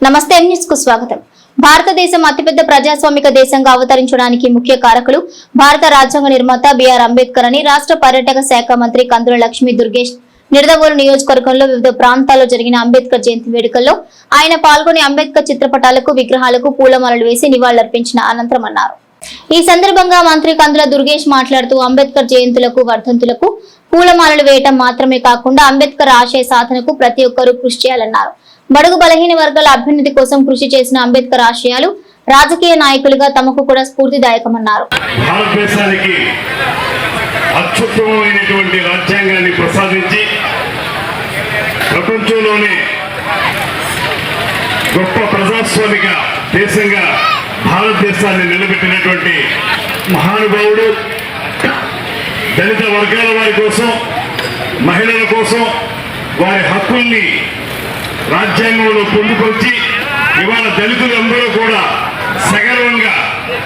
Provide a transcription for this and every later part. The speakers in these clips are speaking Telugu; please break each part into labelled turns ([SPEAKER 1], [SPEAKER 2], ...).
[SPEAKER 1] నమస్తే న్యూస్కు స్వాగతం. భారతదేశం అతిపెద్ద ప్రజాస్వామిక దేశంగా అవతరించడానికి ముఖ్య కారకులు భారత రాజ్యాంగ నిర్మాత బిఆర్ అంబేద్కర్ అని రాష్ట్ర పర్యాటక శాఖ మంత్రి కందుల లక్ష్మీ దుర్గేష్ నిడదవోలు నియోజకవర్గంలో వివిధ ప్రాంతాల్లో జరిగిన అంబేద్కర్ జయంతి వేడుకల్లో ఆయన పాల్గొని అంబేద్కర్ చిత్రపటాలకు విగ్రహాలకు పూలమాలలు వేసి నివాళులర్పించిన అనంతరం అన్నారు. ఈ సందర్భంగా మంత్రి కందుల దుర్గేష్ మాట్లాడుతూ అంబేద్కర్ జయంతులకు వర్ధంతులకు పూలమాలలు వేయటం మాత్రమే కాకుండా అంబేద్కర్ ఆశయ సాధనకు ప్రతి ఒక్కరూ కృషి చేయాలన్నారు. బడుగు బలహీన వర్గాల అభ్యున్నతి కోసం కృషి చేసిన అంబేద్కర్ ఆశయాలు రాజకీయ నాయకులుగా తమకు కూడా స్ఫూర్తిదాయకమన్నారు.
[SPEAKER 2] భారతదేశానికి అత్యుత్తమమైనటువంటి రాజ్యాంగాన్ని ప్రసాదించి ప్రపంచంలోనే గొప్ప ప్రజాస్వామిక దేశంగా భారతదేశాన్ని నిలబెట్టినటువంటి మహానుభావుడు దళిత వర్గాల వారి కోసం మహిళల కోసం వారి హక్కుల్ని రాజ్యాంగంలో పొందుకొచ్చి ఇవాళ దళితులందరూ కూడా సగర్వంగా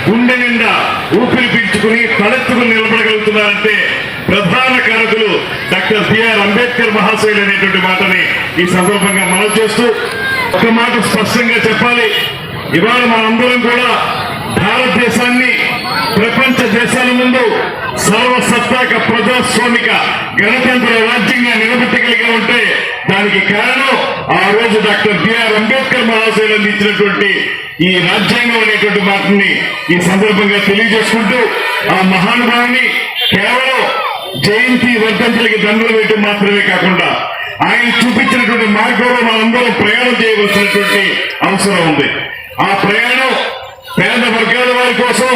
[SPEAKER 2] గుండె నిండా ఊపిరి పీల్చుకుని తలెత్తుకుని నిలబడగలుగుతున్నారంటే ప్రధాన కారకులు డాక్టర్ బిఆర్ అంబేద్కర్ మహాశయులు అనేటువంటి మాటని ఈ సందర్భంగా మనం చేస్తూ ఒక మాట స్పష్టంగా చెప్పాలి. ఇవాళ మనందరం కూడా భారతదేశాన్ని ప్రపంచ దేశాల ముందు సర్వసత్తాక ప్రజాస్వామిక గణతంత్ర దానికి కారణం ఆ రోజు డాక్టర్ బిఆర్ అంబేద్కర్ మహాశయులు అందించినటువంటి ఈ రాజ్యాంగం అనేటువంటి మాటని ఈ సందర్భంగా తెలియజేసుకుంటూ ఆ మహానుభావుని కేవలం జయంతి వర్ధంతులకి దండలు వేయటం మాత్రమే కాకుండా ఆయన చూపించినటువంటి మార్గంలో మనందరం ప్రయాణం చేయవలసినటువంటి అవసరం ఉంది. ఆ ప్రయాణం పేద వర్గాల వారి కోసం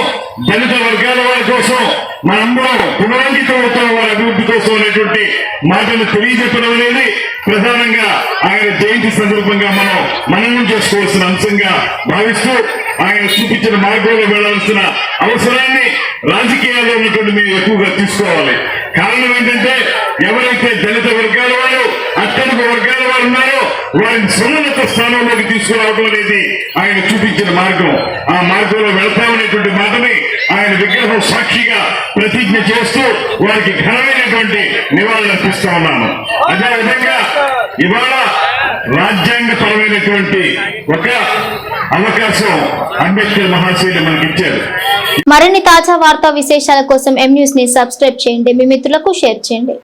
[SPEAKER 2] దళిత వర్గాల వారి కోసం మనందరం పునరంకితం అవుతాం వారి అభివృద్ధి కోసం అనేటువంటి మాటలు తెలియజెప్పడం అనేది ప్రధానంగా ఆయన జయంతి సందర్భంగా మనం మననం చేసుకోవాల్సిన అంశంగా భావిస్తూ ఆయన చూపించిన మార్గంలో వెళ్ళాల్సిన అవసరాన్ని రాజకీయాల్లో ఉన్నటువంటి మీరు ఎక్కువగా తీసుకోవాలి. కారణం ఏంటంటే ఎవరైతే దళిత వర్గాల వారు అత్యధిక వర్గాల వారు ఉన్నారో వారిని సమున్నత స్థానంలోకి తీసుకురావడం అనేది ఆయన చూపించిన మార్గం. ఆ మార్గంలో వెళ్తామనేటువంటి మాటని ఆయన విగ్రహం సాక్షిగా ప్రతిజ్ఞ చేస్తూ వారికి ఘనమైనటువంటి నివాళులు అర్పిస్తా ఉన్నాను. అదే విధంగా ఇవాళ రాజ్యాంగపరమైనటువంటి ఒక అవకాశం అంబేద్కర్ మహాశయులు మనకి ఇచ్చారు
[SPEAKER 1] మరిన్ని తాజా వార్తా విశేషాల కోసం ఎం న్యూస్ని సబ్స్క్రైబ్ చేయండి. మీ మిత్రులకు షేర్ చేయండి.